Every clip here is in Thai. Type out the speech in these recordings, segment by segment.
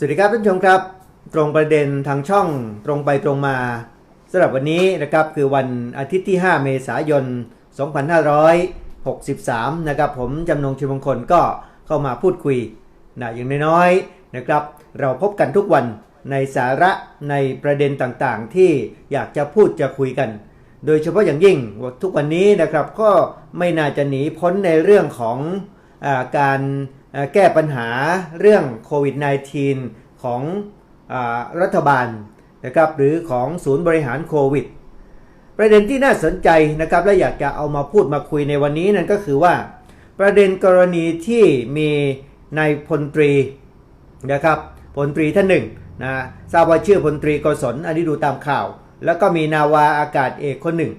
สวัสดีครับท่านผู้ชมครับ ตรงประเด็นทางช่องตรงไปตรงมาสำหรับวันนี้นะครับคือวันอาทิตย์ที่ 5 เมษายน 2563 นะครับผมจำนงชิมงคลก็เข้ามาพูดคุยนะอย่างน้อยๆนะครับ เราพบกันทุกวันในสาระในประเด็นต่างๆ ที่อยากจะพูดจะคุยกัน โดยเฉพาะอย่างยิ่งทุกวันนี้นะครับก็ไม่น่าจะหนีพ้นในเรื่องของอาการ แก้ปัญหาเรื่องโควิด -19 ของอรัฐบาลนะครับหรือของศูนย์บริหารโควิด ประเด็นที่น่าสนใจนะครับและอยากจะเอามาพูดมาคุยในวันนี้นั่นก็คือว่า ประเด็นกรณีที่มีนายพลตรีนะครับพลตรีท่านหนึ่งนะทราบว่าชื่อพลตรีกศลอันนี้ดูตามข่าว แล้วก็มีนาวาอากาศเอกคนหนึ่ง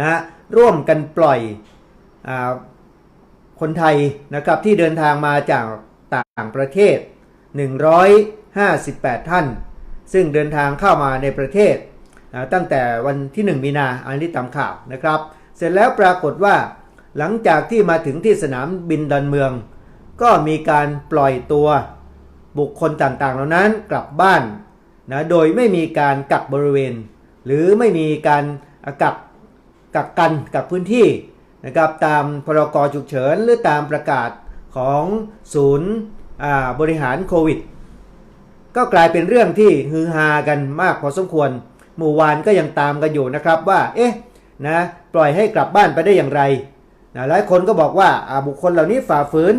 นะร่วมกันปล่อยอ คนไทยนะครับที่เดินทางมาจากต่างประเทศ 158 ท่าน ซึ่งเดินทางเข้ามาในประเทศ ตั้งแต่วันที่ 1 มีนาอันนี้ตามข่าวนะครับ เสร็จแล้วปรากฏว่า หลังจากที่มาถึงที่สนามบินดอนเมือง ก็มีการปล่อยตัวบุคคลต่างๆ เหล่านั้นกลับบ้านนะโดยไม่มีการกักบริเวณ หรือไม่มีการกักกักกันกักพื้นที่ นะครับตามพรกฉุกเฉินหรือตามประกาศของศูนย์บริหารโควิด ก็กลายเป็นเรื่องที่ฮือฮากันมากพอสมควรเมื่วานก็ยังตามกันอยู่นะครับว่าเอ๊ะนะปล่อยให้กลับบ้านไปได้อย่างไรนะหลายคนก็บอกว่าบุคคลเหล่านี้ฝ่าฝืน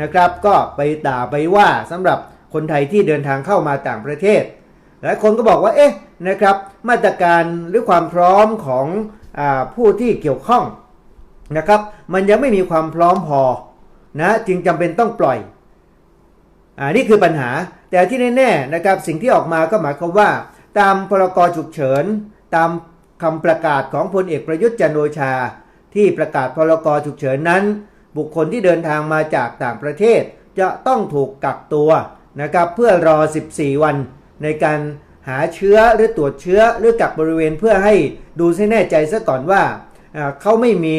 นะครับก็ไปด่าไปว่าสำหรับคนไทยที่เดินทางเข้ามาต่างประเทศ หลายคนก็บอกว่าเอ๊ะนะครับมาตรการหรือความพร้อมของอผู้ที่เกี่ยวข้อง นะครับ มันยังไม่มีความพร้อมพอนะจึงจำเป็นต้องปล่อยอ่านี่คือปัญหา แต่ที่แน่ๆนะครับสิ่งที่ออกมาก็หมายความว่า ตามพรกฉุกเฉิน ตามคำประกาศของพลเอกประยุทธ์จันโอชา ที่ประกาศพรกฉุกเฉินนั้น บุคคลที่เดินทางมาจากต่างประเทศ จะต้องถูกกักตัวนะครับเพื่อรอ 14 วันในการหาเชื้อหรือตรวจเชื้อหรือกักบริเวณเพื่อให้ดูให้แน่ใจซะก่อนว่าเขาไม่มี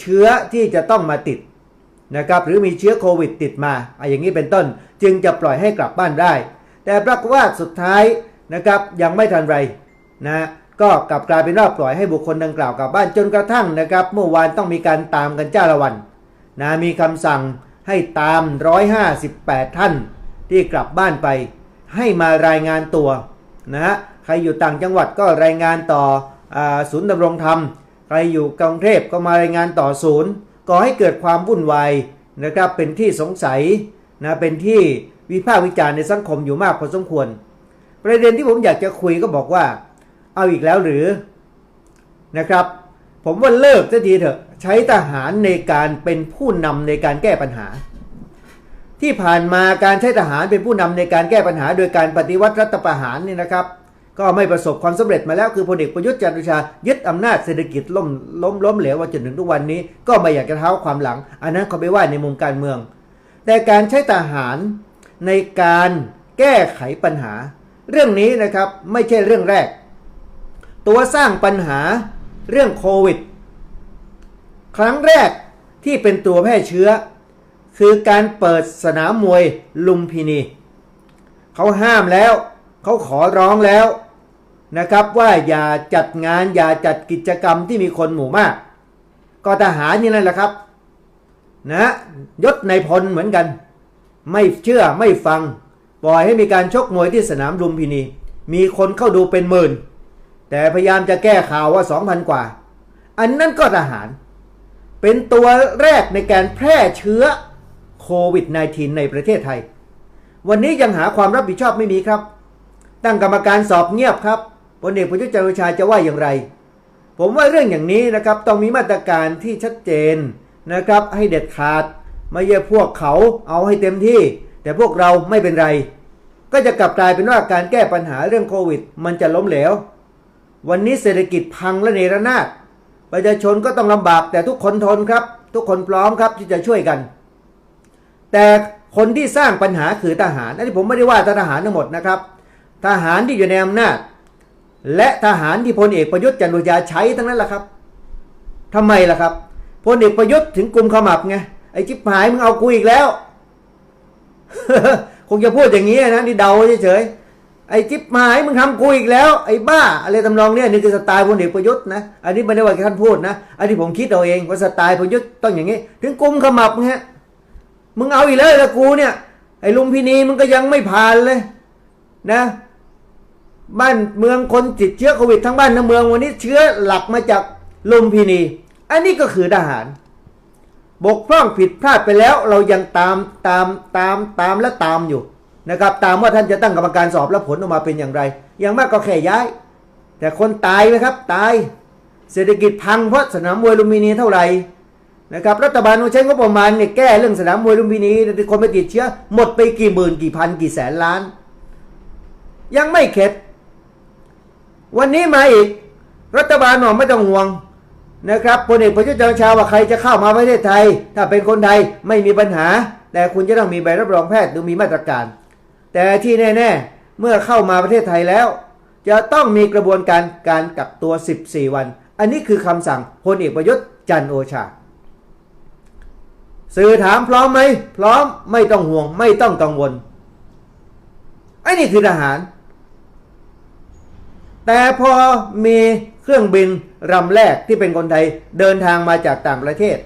เชื้อที่จะต้องมาติดนะครับหรือมีเชื้อโควิดติดมาอะอย่างนี้เป็นต้นจึงจะปล่อยให้กลับบ้านได้ แต่ปรากฏว่าสุดท้ายนะครับยังไม่ทันไรนะก็กลับกลายเป็นว่าปล่อยให้บุคคลดังกล่าวกลับบ้านจนกระทั่งนะครับ เมื่อวานต้องมีการตามกันจ้าละวันนะมีคำสั่งให้ตาม 158 ท่านที่กลับบ้านไป ให้มารายงานตัวนะใครอยู่ต่างจังหวัดก็รายงานต่ออศูนย์ดำรงธรรม ใครอยู่กรุงเทพก็มารายงานต่อศูนย์ก่อให้เกิดความวุ่นวายนะครับเป็นที่สงสัยนะเป็นที่วิพากษ์วิจารณ์ในสังคมอยู่มากพอสมควร ประเด็นที่ผมอยากจะคุยก็บอกว่า เอาอีกแล้วหรือนะครับ ผมว่าเลิกสักทีเถอะใช้ทหารในการเป็นผู้นำในการแก้ปัญหา ที่ผ่านมาการใช้ทหารเป็นผู้นำในการแก้ปัญหา โดยการปฏิวัติรัฐประหารนี่นะครับ ก็ไม่ประสบความสำเร็จมาแล้วคือพลเอกประยุทธ์จันทร์โอชายึดอำนาจเศรษฐกิจล้มล้มล้มเหลวมาจนถึงทุกวันนี้ ก็ไม่อยากจะเท้าความหลัง อันนั้นเขาไปว่าในมุมการเมือง แต่การใช้ทหารในการแก้ไขปัญหา เรื่องนี้นะครับไม่ใช่เรื่องแรก ตัวสร้างปัญหาเรื่องโควิด ครั้งแรกที่เป็นตัวแพร่เชื้อ คือการเปิดสนามมวยลุมพินี เขาห้ามแล้ว เขาขอร้องแล้ว นะครับว่าอย่าจัดงานอย่าจัดกิจกรรมที่มีคนหมู่มาก ก็ทหารนี่นั่นแหละครับนะยศในพลเหมือนกัน ไม่เชื่อไม่ฟัง ปล่อยให้มีการชกมวยที่สนามลุมพินี มีคนเข้าดูเป็นหมื่น แต่พยายามจะแก้ข่าวว่า 2,000 กว่า อันนั้นก็ทหาร เป็นตัวแรกในการแพร่เชื้อโควิด -19 ในประเทศไทย วันนี้ยังหาความรับผิดชอบไม่มีครับ ตั้งกรรมการสอบเงียบครับ พลเอกประยุทธ์จันทร์โอชาจะว่าอย่างไร ผมว่าเรื่องอย่างนี้นะครับต้องมีมาตรการที่ชัดเจนนะครับให้เด็ดขาดไม่ใช่พวกเขาเอาให้เต็มที่ แต่พวกเราไม่เป็นไร ก็จะกลับกลายเป็นว่าการแก้ปัญหาเรื่องโควิด มันจะล้มเหลววันนี้เศรษฐกิจพังและเนรนาศประชาชนก็ต้องลำบากแต่ทุกคนทนครับ ทุกคนพร้อมครับที่จะช่วยกัน แต่คนที่สร้างปัญหาคือทหารอันนี้ผมไม่ได้ว่าทหารทั้งหมดนะครับ ทหารที่อยู่ในอำนาจ และทหารที่พลเอกประยุทธ์จันโอชาใช้ทั้งนั้นแหละครับทำไมล่ะครับพลเอกประยุทธ์ถึงกลุ่มขมับไงไอ้จิ๊บหายมึงเอากูอีกแล้วคงจะพูดอย่างนี้นะนี่เดาเฉยๆไอ้จิ๊บหายมึงทำกูอีกแล้ว ไอ้บ้าอะไรทำนองเนี้ยนี่คือสไตล์พลเอกประยุทธ์นะอันนี้ไม่ได้ว่าท่านพูดนะอันนี้ผมคิดเอาเองว่าสไตล์พลเอกประยุทธ์ต้องอย่างนี้ ถึงกลุ่มขมับฮะมึงเอาอีกแล้วละกูเนี่ยไอ้ลุงพินีมึงก็ยังไม่ผ่านเลย นะ บ้านเมืองคนติดเชื้อโควิดทั้งบ้านทั้งเมืองวันนี้เชื้อหลักมาจากลุมพินี อันนี้ก็คือทหาร บกพร่องผิดพลาดไปแล้ว เรายังตามตามตามตามและตามอยู่นะครับ ตามว่าท่านจะตั้งกรรมการสอบแล้วผลออกมาเป็นอย่างไร อย่างมากก็แค่ย้าย แต่คนตายไหมครับตาย เศรษฐกิจพังเพราะสนามมวยลุมพินีเท่าไหร่นะครับรัฐบาลต้องใช้งบประมาณเนี่ยแก้เรื่องสนามมวยลุมพินีคนไปติดเชื้อ หมดไปกี่หมื่นกี่พันกี่แสนล้าน ยังไม่เข็ด วันนี้มาอีก รัฐบาลบอกไม่ต้องห่วงนะครับพลเอกประยุทธ์จันทร์โอชาว่าใครจะเข้ามาประเทศไทย ถ้าเป็นคนไทยไม่มีปัญหา แต่คุณจะต้องมีใบรับรองแพทย์หรือมีมาตรการ แต่ที่แน่ๆ เมื่อเข้ามาประเทศไทยแล้ว จะต้องมีกระบวนการการกักตัว 14 วัน อันนี้คือคำสั่งพลเอกประยุทธ์จันทร์โอชา สื่อถามพร้อมไหมพร้อมไม่ต้องห่วงไม่ต้องกังวลไอ้นี่คือทหาร แต่พอมีเครื่องบินลำแรกที่เป็นคนไทยเดินทางมาจากต่างประเทศ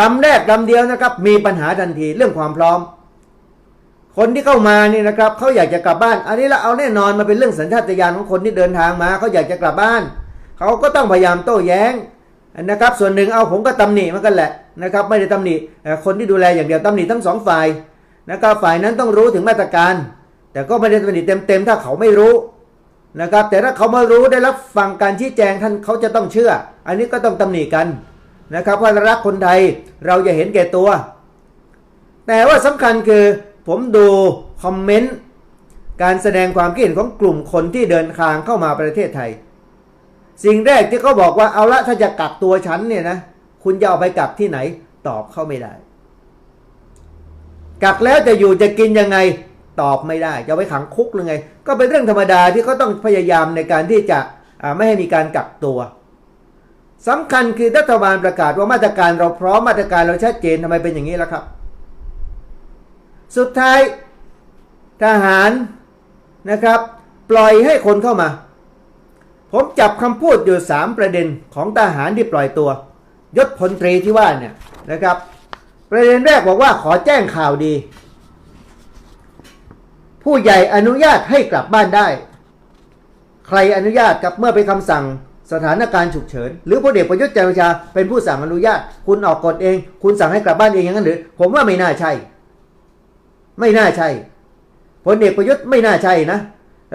ลำแรกลำเดียวนะครับ มีปัญหาทันทีเรื่องความพร้อม คนที่เข้ามานี่นะครับเขาอยากจะกลับบ้าน อันนี้เราเอาแน่นอนมาเป็นเรื่องสัญชาตญาณของคนที่เดินทางมาเขาอยากจะกลับบ้านเขาก็ต้องพยายามโต้แย้งนะครับ ส่วนหนึ่งเอาผมก็ตำหนิมันกันแหละนะครับ ไม่ได้ตำหนิคนที่ดูแลอย่างเดียวตำหนิทั้งสองฝ่ายนะครับฝ่ายนั้นต้องรู้ถึงมาตรการ แต่ก็ไม่ได้ตำหนิเต็มๆถ้าเขาไม่รู้นะครับ แต่ถ้าเขามารู้ได้รับฟังการชี้แจงท่านเขาจะต้องเชื่อ อันนี้ก็ต้องตำหนิกันนะครับว่ารักคนไทยเราจะเห็นแก่ตัว แต่ว่าสำคัญคือผมดูคอมเมนต์การแสดงความคิดเห็นของกลุ่มคนที่เดินทางเข้ามาประเทศไทย สิ่งแรกที่เขาบอกว่าเอาละถ้าจะกักตัวฉันเนี่ยนะคุณจะเอาไปกักที่ไหนตอบเข้าไม่ได้ กักแล้วจะอยู่จะกินยังไง ตอบไม่ได้ จะไปขังคุกหรือไง ก็เป็นเรื่องธรรมดาที่เขาต้องพยายามในการที่จะไม่ให้มีการกักตัวสำคัญคือรัฐบาลประกาศว่ามาตรการเราพร้อมมาตรการเราชัดเจนทำไมเป็นอย่างนี้ล่ะครับ สุดท้ายทหารนะครับ ปล่อยให้คนเข้ามา ผมจับคำพูดอยู่สามประเด็นของทหารที่ปล่อยตัวยศพลตรีที่ว่าเนี่ยนะครับ ประเด็นแรกบอกว่าขอแจ้งข่าวดี ผู้ใหญ่อนุญาตให้กลับบ้านได้ ใครอนุญาตกับเมื่อเป็นคำสั่งสถานการณ์ฉุกเฉิน หรือพลเอกประยุทธ์จันทร์โอชาเป็นผู้สั่งอนุญาต คุณออกกฎเอง คุณสั่งให้กลับบ้านเองอย่างนั้นหรือ ผมว่าไม่น่าใช่ ไม่น่าใช่พลเอกประยุทธ์ไม่น่าใช่นะ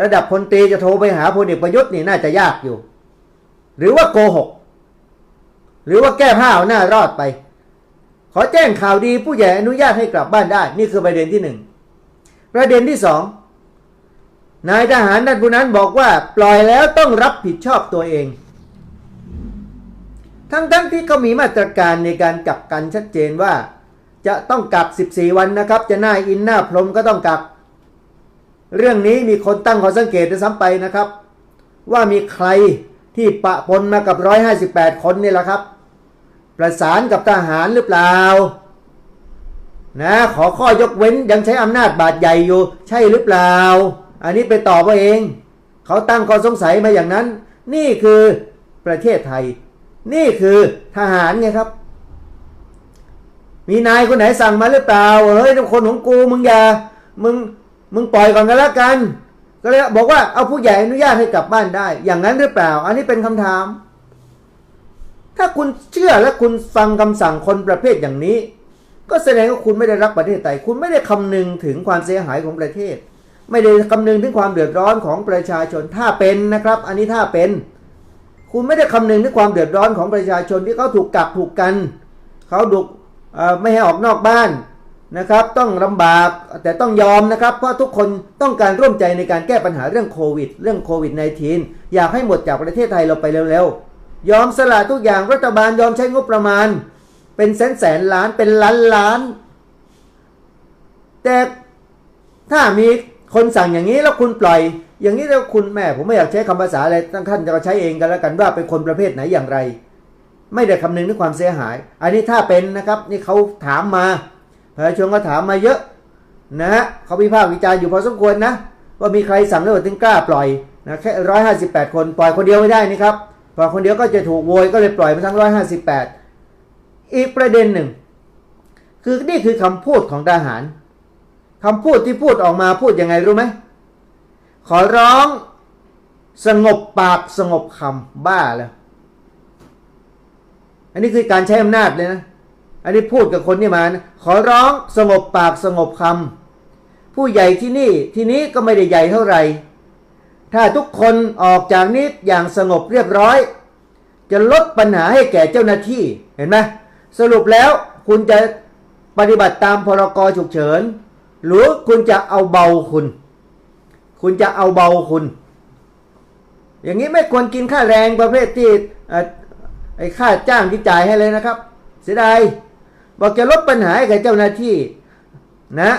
ระดับพลตรีจะโทรไปหาพลเอกประยุทธ์นี่น่าจะยากอยู่ หรือว่าโกหก หรือว่าแก้ผ้าเอาหน้ารอดไป ขอแจ้งข่าวดีผู้ใหญ่อนุญาตให้กลับบ้านได้ นี่คือประเด็นที่หนึ่ง ประเด็นที่สองนายทหารนัานผู้นั้นบอกว่าปล่อยแล้วต้องรับผิดชอบตัวเอง ทั้งๆทที่เขามีมาตรการในการกักกันชัดเจนว่า จะต้องกัก 14 วันนะครับ จะหน้าอินหน้าพรมก็ต้องกัก เรื่องนี้มีคนตั้งข้อสังเกตด้วยซ้ำไปนะครับ ว่ามีใครที่ปะปนมากับ 158 คนนี่แหละครับ ประสานกับทหารหรือเปล่า นะขอข้อยกเว้นยังใช้อำนาจบาดใหญ่อยู่ ใช่หรือเปล่า อันนี้ไปตอบว่าเอง เขาตั้งข้อสงสัยมาอย่างนั้น นี่คือประเทศไทย นี่คือทหารไงครับ มีนายคนไหนสั่งมาหรือเปล่าเฮ้ยทุกคนของกูมึงอย่ามึงมึงปล่อยก่อนกันแล้วกัน ก็เลยบอกว่าเอาผู้ใหญ่อนุญาตให้กลับบ้านได้ อย่างนั้นหรือเปล่า อันนี้เป็นคำถาม ถ้าคุณเชื่อและคุณฟังคำสั่งคนประเภทอย่างนี้ ก็แสดงว่าคุณไม่ได้รักประเทศไทยคุณไม่ได้คำนึงถึงความเสียหายของประเทศ ไม่ได้คำนึงถึงความเดือดร้อนของประชาชนถ้าเป็นนะครับ อันนี้ถ้าเป็น คุณไม่ได้คำนึงถึงความเดือดร้อนของประชาชนที่เขาถูกกักถูกกันเขาดุไม่ให้ออกนอกบ้านนะครับ ต้องลำบากแต่ต้องยอมนะครับ เพราะทุกคนต้องการร่วมใจในการแก้ปัญหาเรื่องโควิด เรื่องโควิด -19 อยากให้หมดจากประเทศไทยเราไปเร็วๆยอมสละทุกอย่างรัฐบาลยอมใช้งบประมาณ เป็นแสนแสนล้านเป็นล้านล้าน แต่ถ้ามีคนสั่งอย่างนี้แล้วคุณปล่อย อย่างนี้แล้วคุณแม่ผมไม่อยากใช้คำภาษาอะไรตั้งท่านจะใช้เองกันแล้วกันว่าเป็นคนประเภทไหนอย่างไร ไม่ได้คำนึงถึงความเสียหาย อันนี้ถ้าเป็นนะครับนี่เขาถามมาประชาชนก็ถามมาเยอะนะฮะเขาพิพากษ์วิจารณ์อยู่พอสมควรนะ ว่ามีใครสั่งแล้วถึงกล้าปล่อยนะแค่ร้อยห้าสิบแปดคนปล่อยคนเดียวไม่ได้นี่ครับปล่อยคนเดียวก็จะถูกโวยก็เลยปล่อยมาทั้งร้อยห้าสิบแปด อีกประเด็นหนึ่ง คือนี่คือคำพูดของทหารคำพูดที่พูดออกมาพูดยังไงรู้ไหมขอร้องสงบปากสงบคำบ้าแล้วอันนี้คือการใช้อำนาจเลยนะ อันนี้พูดกับคนที่มานะขอร้องสงบปากสงบคำผู้ใหญ่ที่นี่ที่นี้ก็ไม่ได้ใหญ่เท่าไหร่ ถ้าทุกคนออกจากนี้อย่างสงบเรียบร้อย จะลดปัญหาให้แก่เจ้าหน้าที่เห็นไหม สรุปแล้วคุณจะปฏิบัติตามพรกฉุกเฉิน หรือคุณจะเอาเบาคุณ คุณจะเอาเบาคุณ อย่างนี้ไม่ควรกินค่าแรงประเภทที่ไอ้ค่าจ้างที่จ่ายให้เลยนะครับ เสียดายบอกจะลดปัญหาให้กับเจ้าหน้าที่นะ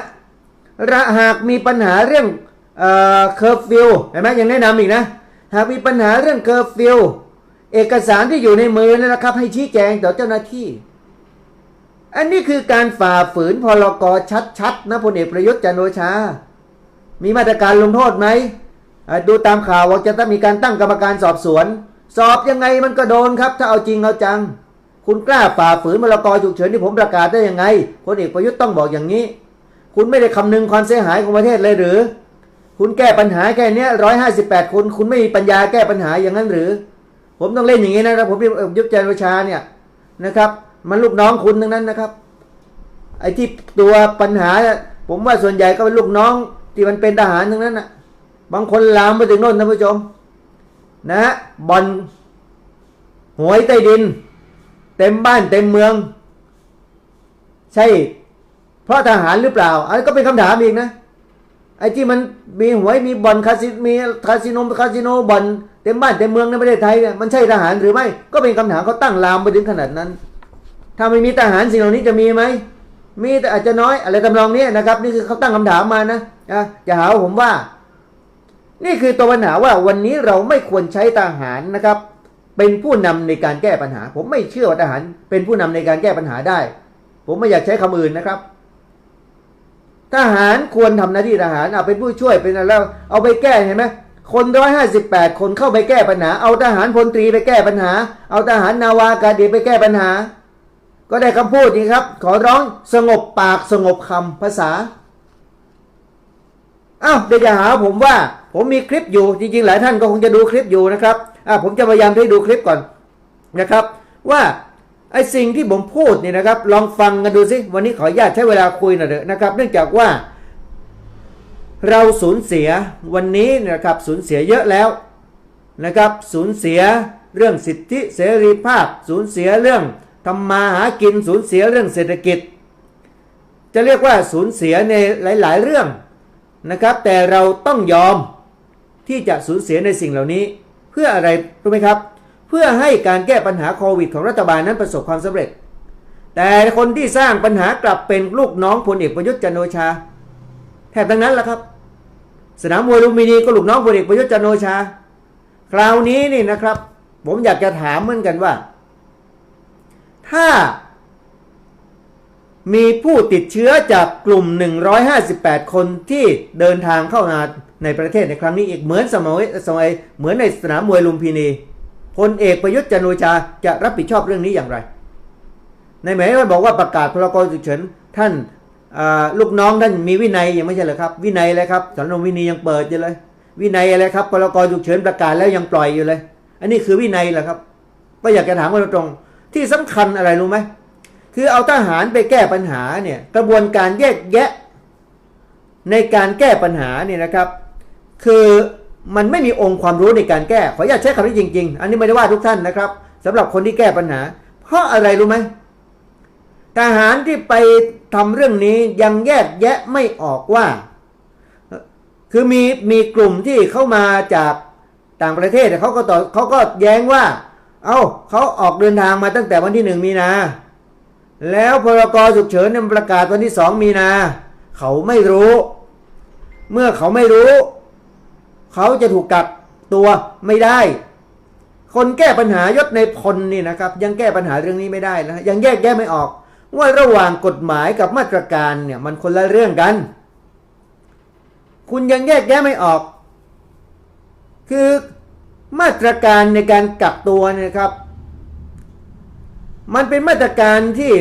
ระหากมีปัญหาเรื่องเคอร์ฟิวเห็นไหมยังแนะนำอีกนะ หากมีปัญหาเรื่องเคอร์ฟิวเอกสารที่อยู่ในมือนะครับ ให้ชี้แจงต่อเจ้าหน้าที่ อันนี้คือการฝ่าฝืนพรกชัดๆนะพลเอกประยุทธ์จันโอชา มีมาตรการลงโทษไหมดูตามข่าวว่าจะต้องมีการตั้งกรรมการสอบสวน สอบยังไงมันก็โดนครับ ถ้าเอาจริงเอาจัง คุณกล้าฝ่าฝืนพรกฉุกเฉินที่ผมประกาศได้ยังไงพลเอกประยุทธ์ต้องบอกอย่างนี้ คุณไม่ได้คำนึงความเสียหายของประเทศเลยหรือ คุณแก้ปัญหาแค่นี้ร้อยห้าสิบแปดคน คุณไม่มีปัญญาแก้ปัญหาอย่างนั้นหรือ ผมต้องเล่นอย่างนี้นะครับผมยุทธจันทร์โอชาเนี่ยนะครับ มันลูกน้องคุณทั้งนั้นนะครับ ไอ้ที่ตัวปัญหา ผมว่าส่วนใหญ่ก็เป็นลูกน้องที่มันเป็นทหารทั้งนั้นนะบางคนลามไปถึงโน่นท่านผู้ชม นะฮะบอลหวยใต้ดิน เต็มบ้านเต็มเมือง ใช่ เพราะทหารหรือเปล่าอันนก็เป็นคำถามอีกนะไอ้ที่มันมีหวยมีบอลคาสิมีคาสิโนคาสิโนบอลเต็มบ้านเต็มเมืองในประเทศไทยเนี่ยมันใช่ทหารหรือไม่ก็เป็นคำถามเขาตั้งลามไปถึงขนาดนั้น ถ้าไม่มีทหารสิ่งเหล่านี้จะมีไหมมีแต่อาจจะน้อยอะไรทำนองนี้นะครับ นี่คือเขาตั้งคำถามมานะอย่าหาว่าผมว่า นี่คือตัวปัญหาว่าวันนี้เราไม่ควรใช้ทหารนะครับ เป็นผู้นำในการแก้ปัญหา ผมไม่เชื่อว่าทหารเป็นผู้นำในการแก้ปัญหาได้ ผมไม่อยากใช้คำอื่นนะครับ ทหารควรทำหน้าที่ทหารเอาเป็นผู้ช่วยเป็นอะไรแล้วเอาไปแก้เห็นไหมคนร้อยห้าสิบแปดคนเข้าไปแก้ปัญหา เอาทหารพลตรีไปแก้ปัญหา เอาทหารนาวากาเอกไปแก้ปัญหา ก็ได้คำพูดนี้ครับ ขอร้องสงบปากสงบคำภาษาอ้าวเดี๋ยวจะหาผมว่า ผมมีคลิปอยู่จริงๆ หลายท่านก็คงจะดูคลิปอยู่นะครับอ่าผมจะพยายามให้ดูคลิปก่อนนะครับ ว่าไอ้สิ่งที่ผมพูดเนี่ยนะครับ ลองฟังกันดูสิวันนี้ขออนุญาตใช้เวลาคุยหน่อยเถอะนะครับ เนื่องจากว่า เราสูญเสียวันนี้นะครับสูญเสียเยอะแล้วนะครับ สูญเสียเรื่องสิทธิเสรีภาพ สูญเสียเรื่อง ทำมาหากินสูญเสียเรื่องเศรษฐกิจ จะเรียกว่าสูญเสียในหลาย ๆ เรื่องนะครับ แต่เราต้องยอมที่จะสูญเสียในสิ่งเหล่านี้ เพื่ออะไรรู้ไหมครับ เพื่อให้การแก้ปัญหาโควิดของรัฐบาลนั้นประสบความสำเร็จ แต่คนที่สร้างปัญหากลับเป็นลูกน้องพลเอกประยุทธ์จันทร์โอชา แทบทั้งนั้นแหละครับ สนามมวยลุมพินีก็ลูกน้องพลเอกประยุทธ์จันทร์โอชา คราวนี้นี่นะครับ ผมอยากจะถามเหมือนกันว่า ถ้ามีผู้ติดเชื้อจากกลุ่ม 158 คนที่เดินทางเข้ามาในประเทศในครั้งนี้อีกเหมือนสมัยสมัยเหมือนในสนามมวยลุมพินีพลเอกประยุทธ์จันโอชาจะรับผิดชอบเรื่องนี้อย่างไร ในหมายว่าบอกว่าประกาศพรกฉุกเฉินท่านลูกน้องท่านมีวินัยยังไม่ใช่เหรอครับ วินัยอะไรครับสำนวนวินัยยังเปิดอยู่เลย วินัยอะไรครับพรกฉุกเฉินประกาศแล้วยังปล่อยอยู่เลย อันนี้คือวินัยเหรอครับ ก็อยากจะถามกันตรง ที่สำคัญอะไรรู้ไหมคือเอาทหารไปแก้ปัญหาเนี่ยกระบวนการแยกแยะ ในการแก้ปัญหาเนี่ยนะครับ คือมันไม่มีองค์ความรู้ในการแก้ขออนุญาตใช้คำนี้จริง ๆ อันนี้ไม่ได้ว่าทุกท่านนะครับสำหรับคนที่แก้ปัญหา เพราะอะไรรู้ไหมทหารที่ไปทำเรื่องนี้ยังแยกแยะไม่ออกว่า คือมีมีกลุ่มที่เข้ามาจากต่างประเทศเขาก็ต่อเขาก็แย้งว่า เอ้าเขาออกเดินทางมาตั้งแต่วันที่หนึ่งมีนา แล้วพรกฉุกเฉินประกาศวันที่สองมีนา เขาไม่รู้ เมื่อเขาไม่รู้ เขาจะถูกกักตัวไม่ได้ คนแก้ปัญหายศในพลนี่นะครับ ยังแก้ปัญหาเรื่องนี้ไม่ได้นะยังแยกแยะไม่ออก ว่าระหว่างกฎหมายกับมาตรการเนี่ยมันคนละเรื่องกัน คุณยังแยกแยะไม่ออก คือ มาตรการในการกักตัวนะครับ มันเป็นมาตรการที่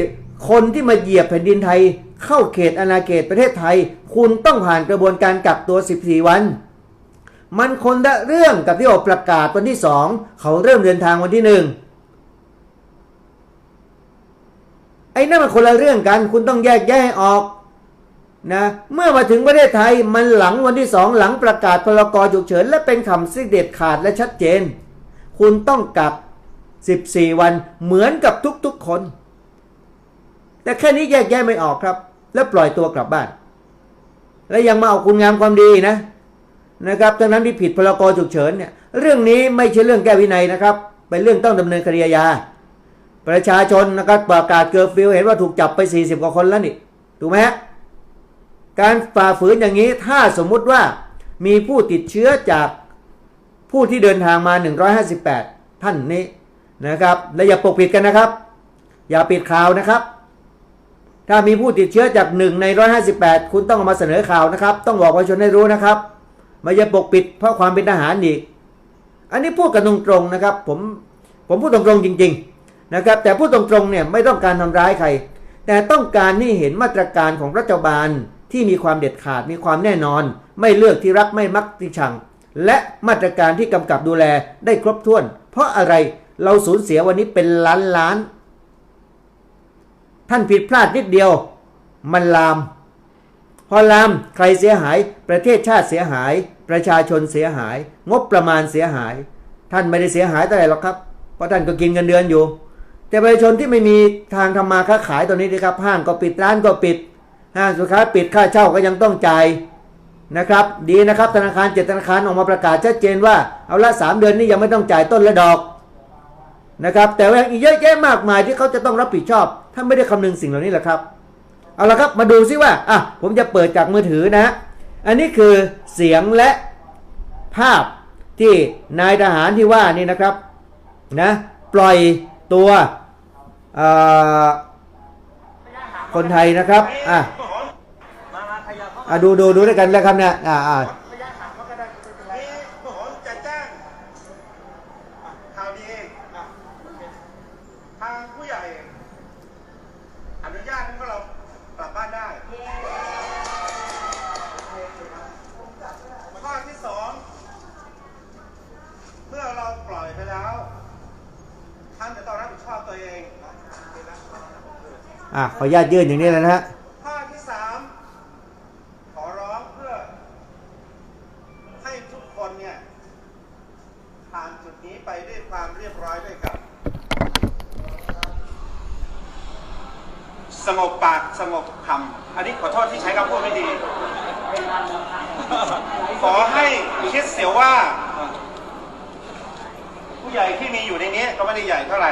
คนที่มาเหยียบแผ่นดินไทย เข้าเขตอาณาเขตประเทศไทย คุณต้องผ่านกระบวนการกักตัว 14 วัน มันคนละเรื่องกับที่ออกประกาศวันที่สองเขาเริ่มเดินทางวันที่หนึ่งไอ้นั่นมันคนละเรื่องกัน คุณต้องแยกแยะออก นะเมื่อมาถึงประเทศไทยมันหลังวันที่สองหลังประกาศพรกฉุกเฉิน และเป็นคำสิ่งเด็ดขาดและชัดเจน คุณต้องกัก 14 วันเหมือนกับทุกๆคน แต่แค่นี้แยกแยะไม่ออกครับ แล้วปล่อยตัวกลับบ้าน และยังมาเอาคุณงามความดีนะนะครับทั้งนั้นที่ผิดพรกฉุกเฉินเนี่ยเรื่องนี้ไม่ใช่เรื่องแก้วินัยนะครับ เป็นเรื่องต้องดำเนินคดีอาประชาชนนะครับประกาศเกิร์ฟิวเห็นว่าถูกจับไป 40 กว่าคนแล้วนี่ถูกไหมฮะ การฝ่าฝืนอย่างนี้ถ้าสมมุติว่ามีผู้ติดเชื้อจากผู้ที่เดินทางมา 158 ท่านนี้นะครับ และอย่าปกปิดกันนะครับ อย่าปิดข่าวนะครับ ถ้ามีผู้ติดเชื้อจากหนึ่งใน 158 คุณต้องเอามาเสนอข่าวนะครับ ต้องบอกประชาชนให้รู้นะครับไม่จะปกปิดเพราะความเป็นทหารอีก อันนี้พูดกันตรงๆนะครับ ผมผมพูดตรงๆจริง ๆนะครับ แต่พูดตรงๆเนี่ยไม่ต้องการทำร้ายใคร แต่ต้องการให้เห็นมาตรการของรัฐบาล ที่มีความเด็ดขาดมีความแน่นอน ไม่เลือกที่รักไม่มักที่ชัง และมาตรการที่กำกับดูแลได้ครบถ้วน เพราะอะไรเราสูญเสียวันนี้เป็นล้านล้าน ท่านผิดพลาดนิดเดียว มันลาม พอลามใครเสียหาย ประเทศชาติเสียหาย ประชาชนเสียหาย งบประมาณเสียหาย ท่านไม่ได้เสียหายเท่าไหร่หรอกครับ เพราะท่านก็กินเงินเดือนอยู่ แต่ประชาชนที่ไม่มีทางทำมาค้าขายตอนนี้นะครับห้างก็ปิดร้านก็ปิด ห้างสุขาปิดค่าเช่าก็ยังต้องจ่ายนะครับ ดีนะครับธนาคารเจ็ดธนาคารออกมาประกาศชัดเจนว่าเอาละสามเดือนนี้ยังไม่ต้องจ่ายต้นและดอกนะครับ แต่ว่าอีกเยอะแยะมากมายที่เขาจะต้องรับผิดชอบท่าไม่ได้คำนึงสิ่งเหล่านี้แหละครับ เอาละครับมาดูซิว่าอะผมจะเปิดจากมือถือนะ อันนี้คือเสียงและภาพที่นายทหารที่ว่านี่นะครับนะปล่อยตัวอ่อ คนไทยนะครับ อะอะดูดูดูด้วยกันแล้วครับเนี่ย อ่าอ่า นี่ผมจะแจ้งข่าวดีทางผู้ใหญ่ อนุญาตให้พวกเรากลับบ้านได้ ข้อที่สองเมื่อเราปล่อยไปแล้ว ท่านจะต้องรับผิดชอบตัวเอง อะขออนุญาตยื่นอย่างนี้เลยนะฮะข้อที่สามขอร้องเพื่อ ให้ทุกคนเนี่ยผ่านจุดนี้ไปด้วยความเรียบร้อยด้วยกันสงบปากสงบคำอันนี้ขอโทษที่ใช้คำพูดไม่ดี ขอให้คิดเสียว่า ผู้ใหญ่ที่มีอยู่ในนี้ก็ไม่ได้ใหญ่เท่าไหร่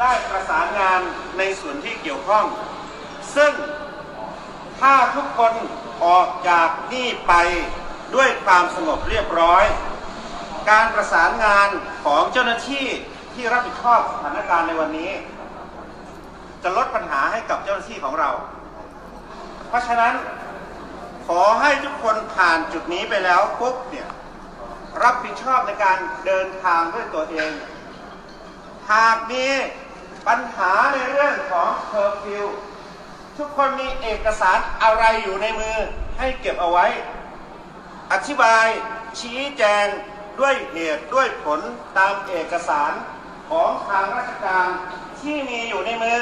ได้ประสานงานในส่วนที่เกี่ยวข้อง ซึ่งถ้าทุกคนออกจากนี่ไปด้วยความสงบเรียบร้อย การประสานงานของเจ้าหน้าที่ที่รับผิดชอบสถานการณ์ในวันนี้ จะลดปัญหาให้กับเจ้าหน้าที่ของเรา เพราะฉะนั้นขอให้ทุกคนผ่านจุดนี้ไปแล้วปุ๊บเนี่ยรับผิดชอบในการเดินทางด้วยตัวเอง หากมี ปัญหาในเรื่องของเคอร์ฟิวทุกคนมีเอกสารอะไรอยู่ในมือให้เก็บเอาไว้ อธิบายชี้แจงด้วยเหตุด้วยผลตามเอกสารของทางราชการที่มีอยู่ในมือ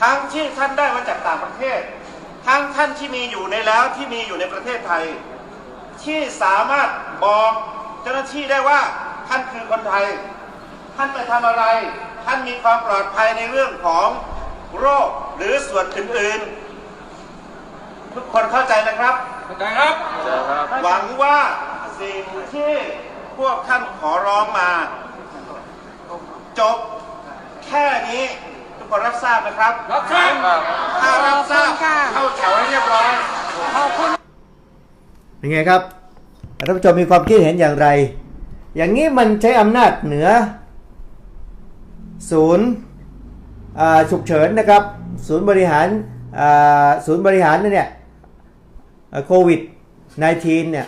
ทั้งที่ท่านได้มาจากต่างประเทศ ทั้งท่านที่มีอยู่ในแล้วที่มีอยู่ในประเทศไทย ที่สามารถบอกเจ้าหน้าที่ได้ว่าท่านคือคนไทย ท่านไปทำอะไร ท่านมีความปลอดภัยในเรื่องของโรคหรือส่วนอื่นๆ ทุกคนเข้าใจนะครับ เข้าใจครับ หวังว่าสิ่งที่พวกท่านขอร้องมา จบแค่นี้ทุกคนรับทราบนะครับ รับทราบถ้ารับทราบเข้าแถวให้เรียบร้อยเป็นไงครับท่านผู้ชมมีความคิดเห็นอย่างไร อย่างนี้มันใช้อำนาจเหนือ ศูนย์ฉุกเฉินนะครับศูนย์บริหารศูนย์บริหารเนี่ยโควิด -19 เนี่ย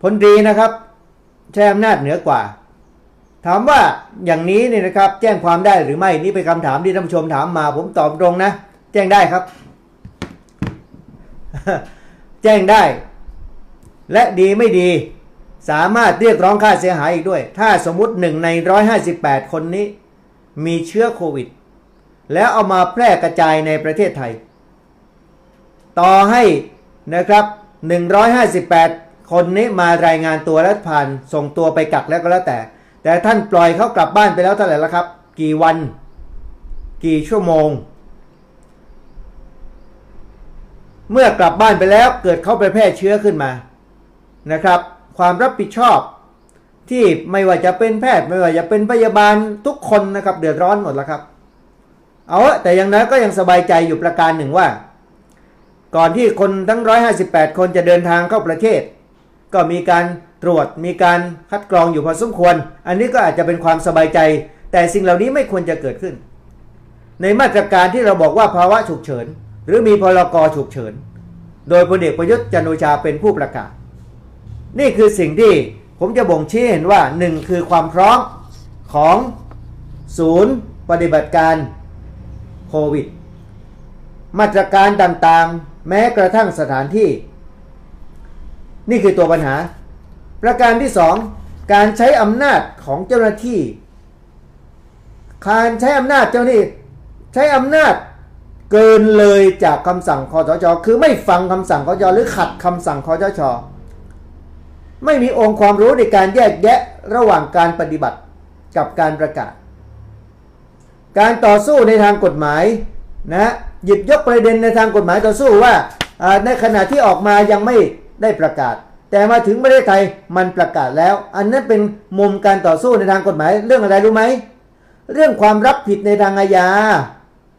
พลตรีนะครับใช้อำนาจเหนือกว่า ถามว่าอย่างนี้เนี่ยนะครับ แจ้งความได้หรือไม่นี่เป็นคำถามที่ท่านผู้ชมถามมา ผมตอบตรงนะ แจ้งได้ครับ แจ้งได้ และดีไม่ดี สามารถเรียกร้องค่าเสียหายอีกด้วย ถ้าสมมติหนึ่งใน 158 คนนี้ มีเชื้อโควิด แล้วเอามาแพร่กระจายในประเทศไทย ต่อให้นะครับ 158 คนนี้มารายงานตัวและผ่าน ส่งตัวไปกักแล้วก็แล้วแต่ แต่ท่านปล่อยเขากลับบ้านไปแล้วเท่าไหร่แล้วครับ กี่วัน กี่ชั่วโมง เมื่อกลับบ้านไปแล้วเกิดเขาไปแพร่เชื้อขึ้นมานะครับ ความรับผิดชอบ ที่ไม่ว่าจะเป็นแพทย์ ไม่ว่าจะเป็นพยาบาลทุกคนนะครับเดือดร้อนหมดแล้วครับ เอาแต่อย่างนั้นก็ยังสบายใจอยู่ประการหนึ่งว่า ก่อนที่คนทั้ง 158 คนจะเดินทางเข้าประเทศ ก็มีการตรวจมีการคัดกรองอยู่พอสมควร อันนี้ก็อาจจะเป็นความสบายใจ แต่สิ่งเหล่านี้ไม่ควรจะเกิดขึ้น ในมาตรการที่เราบอกว่าภาวะฉุกเฉิน หรือมีพลกรฉุกเฉิน โดยพลเอกประยุทธ์จันโอชาเป็นผู้ประกาศ นี่คือสิ่งที่ผมจะบ่งชี้เห็นว่าหนึ่งคือความพร้อมของศูนย์ปฏิบัติการโควิด มาตรการต่างๆ แม้กระทั่งสถานที่ นี่คือตัวปัญหา ประการที่สองการใช้อำนาจของเจ้าหน้าที่ การใช้อำนาจเจ้าหน้าที่ใช้อำนาจเกินเลยจากคำสั่งคอสชคือไม่ฟังคำสั่งคอสชหรือขัดคำสั่งคอสช ไม่มีองค์ความรู้ในการแยกแยะระหว่างการปฏิบัติกับการประกาศ การต่อสู้ในทางกฎหมายนะหยิบยกประเด็นในทางกฎหมายต่อสู้ว่าในขณะที่ออกมายังไม่ได้ประกาศ แต่มาถึงประเทศไทยมันประกาศแล้ว อันนั้นเป็นมุมการต่อสู้ในทางกฎหมายเรื่องอะไรรู้ไหมเรื่องความรับผิดในทางอาญา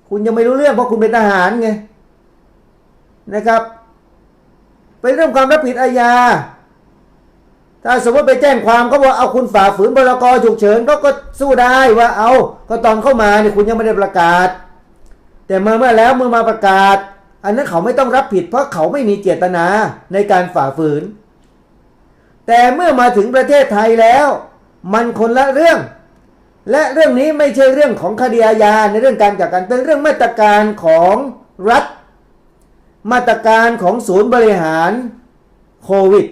คุณยังไม่รู้เรื่องเพราะคุณเป็นทหารไงนะครับ เป็นเรื่องความรับผิดอาญา ถ้าสมมติไปแจ้งความเขาบอกเอาคุณฝ่าฝืนพรกฉุกเฉินเขาก็สู้ได้ว่าเอาก็ตอนเข้ามาเนี่ยคุณยังไม่ได้ประกาศ แต่เมื่อเมื่อแล้วเมื่อมาประกาศ อันนั้นเขาไม่ต้องรับผิด เพราะเขาไม่มีเจตนาในการฝ่าฝืน แต่เมื่อมาถึงประเทศไทยแล้ว มันคนละเรื่อง และเรื่องนี้ไม่ใช่เรื่องของคดีอาญาในเรื่องการจัดการเป็นเรื่องมาตรการของรัฐ มาตรการของศูนย์บริหารโควิด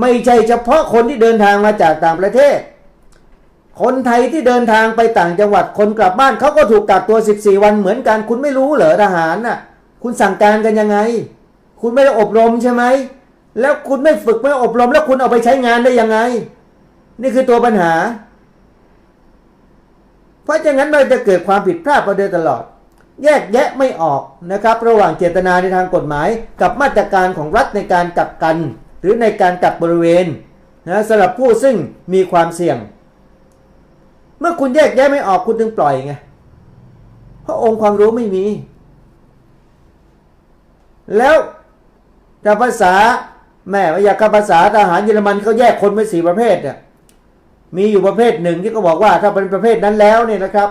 ไม่ใช่เฉพาะคนที่เดินทางมาจากต่างประเทศ คนไทยที่เดินทางไปต่างจังหวัดคนกลับบ้านเขาก็ถูกกักตัว 14 วันเหมือนกัน คุณไม่รู้เหรอทหารน่ะ คุณสั่งการกันยังไง คุณไม่ได้อบรมใช่ไหม แล้วคุณไม่ฝึกไม่อบรม แล้วคุณเอาไปใช้งานได้ยังไง นี่คือตัวปัญหา เพราะฉะนั้นเราจะเกิดความผิดพลาดมาโดยตลอด แยกแยะไม่ออกนะครับ ระหว่างเจตนาในทางกฎหมาย กับมาตรการของรัฐในการกักกัน หรือในการกักบริเวณนะสำหรับผู้ซึ่งมีความเสี่ยง เมื่อคุณแยกแยะไม่ออกคุณถึงปล่อยไงเพราะองค์ความรู้ไม่มี แล้วแต่ภาษาแม่วิทยากรรภาษาทหารเยอรมันเขาแยกคนเป็นสี่ประเภทเนี่ยมีอยู่ประเภทหนึ่งที่เขาบอกว่า ถ้าเป็นประเภทนั้นแล้วเนี่ยนะครับ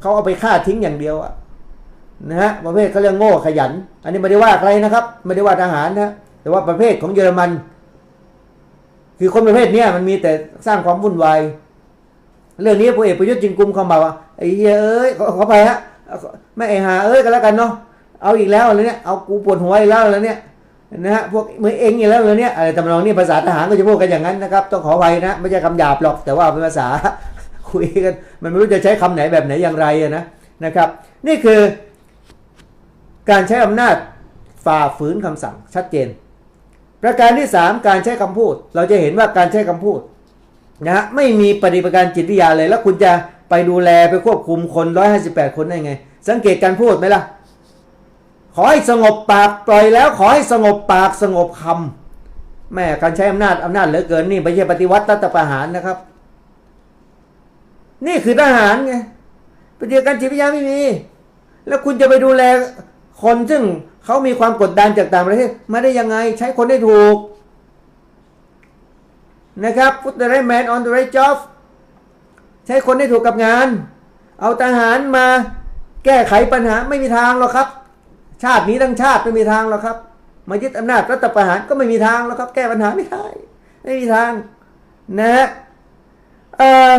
เขาเอาไปฆ่าทิ้งอย่างเดียวอะนะฮะประเภทเขาเรียกโง่ขยัน อันนี้ไม่ได้ว่าใครนะครับ ไม่ได้ว่าทหารนะ แต่ว่าประเภทของเยอรมัน คือคนประเภทนี้มันมีแต่สร้างความวุ่นวายเรื่องนี้พลเอกประยุทธ์จึงกุมคำบอกว่าไอ้เหี้ยเอ้ยขอไปฮะไม่ไอ้หาเอ้ยก็แล้วกันเนาะเอาอีกแล้วอะไรเนี่ยเอากูปวดหัวอีกแล้วอะไรเนี่ยนะฮะพวกมือเองอีกแล้วเลยเนี่ยอะไรทำนองนี้ภาษาทหารก็จะพูดกันอย่างนั้นนะครับ ต้องขออภัยนะไม่ใช่คำหยาบหรอกแต่ว่าเป็นภาษาคุยกัน มันไม่รู้จะใช้คำไหนแบบไหนอย่างไรนะนะครับ นี่คือ การใช้อำนาจฝ่าฝืนคำสั่งชัดเจน ประการที่ 3 การใช้คำพูด เราจะเห็นว่าการใช้คำพูดนะฮะไม่มีปฏิบัติการจิตวิทยาเลย แล้วคุณจะไปดูแลไปควบคุมคน158คนได้ไง สังเกตการพูดไหมล่ะ ขอให้สงบปากปล่อยแล้ว ขอให้สงบปากสงบคำแม่การใช้อำนาจอำนาจเหลือเกินนี่ไม่ใช่ปฏิวัติรัฐประหารนะครับ นี่คือทหารไงปฏิบัติการจิตวิทยาไม่มี แล้วคุณจะไปดูแลคนซึ่ง เขามีความกดดันจากต่างประเทศมาได้ยังไงใช้คนได้ถูกนะครับ put the right man on the right job ใช้คนได้ถูกกับงาน เอาทหารมาแก้ไขปัญหาไม่มีทางหรอกครับ ชาตินี้ทั้งชาติไม่มีทางหรอกครับ มายึดอำนาจรัฐประหารก็ไม่มีทางแล้วครับ แก้ปัญหาไม่ได้ ไม่มีทางนะฮะเอ่อ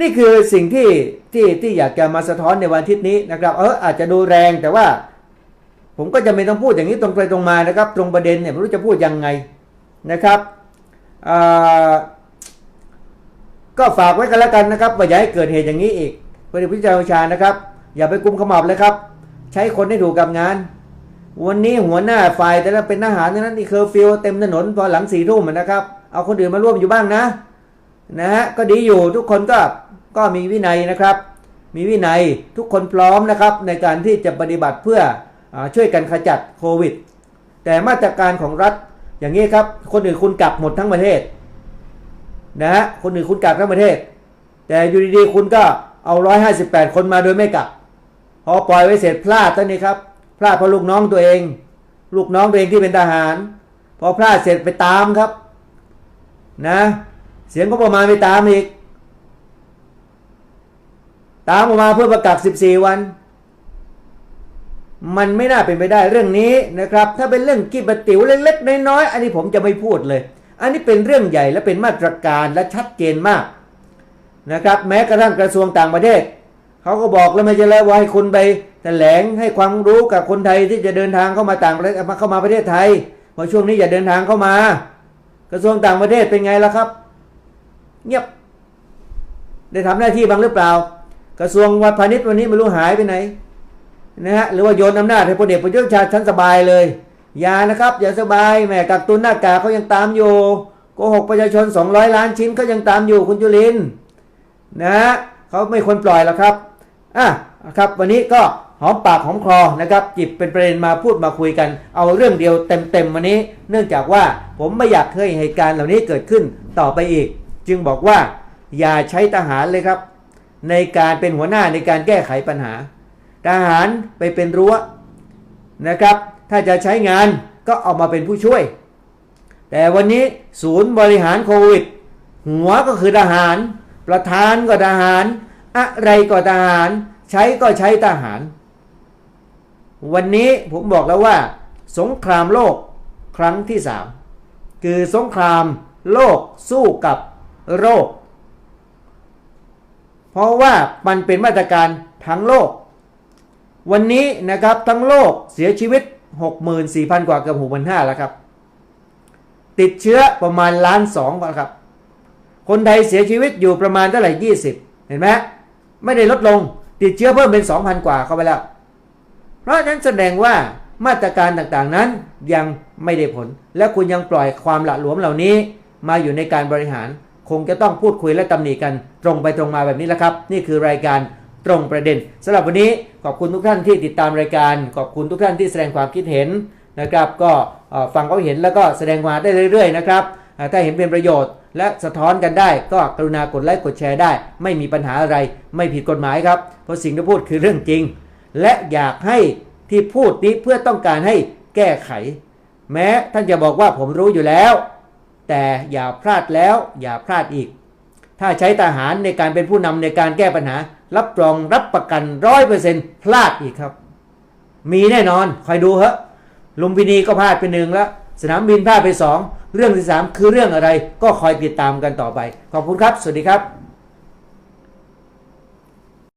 นี่คือสิ่งที่ที่ที่อยากจะมาสะท้อนในวันอาทิตย์นี้นะครับ เอออาจจะดูแรงแต่ว่า ผมก็จะไม่ต้องพูดอย่างนี้ตรงไปตรงมานะครับ ตรงประเด็นเนี่ยไม่รู้จะพูดยังไงนะครับอ่อก็ฝากไว้กันแล้วกันนะครับว่าอย่าให้เกิดเหตุอย่างนี้อีกพลเอกประยุทธ์จันทร์ชานะครับ อย่าไปกุมขมับเลยครับ ใช้คนให้ถูกกับงาน วันนี้หัวหน้าฝ่ายแต่ละเป็นทหารนั้นนี่เคอร์ฟิวเต็มถนนพอหลังสี่ทุ่มนะครับ เอาคนอื่นมาร่วมอยู่บ้างนะนะฮะก็ดีอยู่ทุกคนก็ ก็มีวินัยนะครับ มีวินัยทุกคนพร้อมนะครับในการที่จะปฏิบัติเพื่ออช่วยกันขจัดโควิด แต่มาตรการของรัฐอย่างนี้ครับ คนอื่นคุณกักหมดทั้งประเทศนะฮะคนอื่นคุณกักทั้งประเทศ แต่อยู่ดีๆคุณก็เอาร้อยห้าสิบแปดคนมาโดยไม่กักพอปล่อยไว้เสร็จพลาดตอนนี้ครับ พลาดเพราะลูกน้องตัวเอง ลูกน้องตัวเองที่เป็นทหาร พอพลาดเสร็จไปตามครับ นะ เสียงก็ประมาณไปตามอีก ตามออกมาเพื่อประกาศ14 วัน มันไม่น่าเป็นไปได้เรื่องนี้นะครับ ถ้าเป็นเรื่องกีบติ๋วเล็กๆน้อยๆอันนี้ผมจะไม่พูดเลย อันนี้เป็นเรื่องใหญ่และเป็นมาตรการและชัดเจนมากนะครับ แม้กระทั่งกระทรวงต่างประเทศเขาก็บอกแล้วไม่ใช่แล้วว่าให้คุณไปแถลงให้ความรู้กับคนไทยที่จะเดินทางเข้ามาต่างประเทศมาเข้ามาประเทศไทยเพราะช่วงนี้อย่าเดินทางเข้ามา กระทรวงต่างประเทศเป็นไงล่ะครับ เงียบ ได้ทำหน้าที่บ้างหรือเปล่า กระทรวงวัฒนพาณิชย์วันนี้ไม่รู้หายไปไหนนะฮะหรือว่าโยนอำนาจให้พลเอกประยุทธ์ชาติชั้นสบายเลยอย่านะครับอย่าสบายแหม่กักตุนหน้ากากเขายังตามอยู่โกหกประชาชน 200 ล้านชิ้นเขายังตามอยู่คุณจุลินนะฮะเขาไม่ควรปล่อยหรอกครับอะครับ วันนี้ก็หอมปากหอมคอนะครับจิบเป็นประเด็นมาพูดมาคุยกัน เอาเรื่องเดียวเต็มๆวันนี้ เนื่องจากว่าผมไม่อยากให้เหตุการณ์เหล่านี้เกิดขึ้นต่อไปอีก จึงบอกว่า อย่าใช้ทหารเลยครับ ในการเป็นหัวหน้าในการแก้ไขปัญหา ทหารไปเป็นรั้วนะครับ ถ้าจะใช้งานก็เอามาเป็นผู้ช่วย แต่วันนี้ศูนย์บริหารโควิด หัวก็คือทหาร ประธานก็ทหาร อะไรก็ทหาร ใช้ก็ใช้ทหาร วันนี้ผมบอกแล้วว่า สงครามโลกครั้งที่สามคือสงครามโลกสู้กับโรค เพราะว่ามันเป็นมาตรการทั้งโลก วันนี้นะครับทั้งโลกเสียชีวิต 64,000 กว่าเกือบ6,500แล้วครับ ติดเชื้อประมาณล้านสองครับ คนไทยเสียชีวิตอยู่ประมาณเท่าไหร่ 20 เห็นไหมไม่ได้ลดลงติดเชื้อเพิ่มเป็น 2,000 กว่าเข้าไปแล้ว เพราะฉะนั้นแสดงว่ามาตรการต่างๆนั้นยังไม่ได้ผล และคุณยังปล่อยความหละหลวมเหล่านี้มาอยู่ในการบริหาร คงจะต้องพูดคุยและตำหนิกันตรงไปตรงมาแบบนี้แหละครับ นี่คือรายการตรงประเด็นสำหรับวันนี้ขอบคุณทุกท่านที่ติดตามรายการ ขอบคุณทุกท่านที่แสดงความคิดเห็นนะครับ ก็ฟังเขาเห็นแล้วก็แสดงมาได้เรื่อยๆนะครับถ้าเห็นเป็นประโยชน์ และสะท้อนกันได้ ก็กรุณากดไลค์กดแชร์ได้ ไม่มีปัญหาอะไรไม่ผิดกฎหมายครับ เพราะสิ่งที่พูดคือเรื่องจริง และอยากให้ที่พูดนี้เพื่อต้องการให้แก้ไข แม้ท่านจะบอกว่าผมรู้อยู่แล้ว แต่อย่าพลาดแล้วอย่าพลาดอีก ถ้าใช้ทหารในการเป็นผู้นำในการแก้ปัญหา รับรองรับประกันร้อยเปอร์เซ็นต์พลาดอีกครับ มีแน่นอนคอยดูเหอะลุมพินีก็พลาดไปหนึ่งแล้ว สนามบินพลาดไปสองเรื่องที่สามคือเรื่องอะไรก็คอยติดตามกันต่อไป ขอบคุณครับ สวัสดีครับ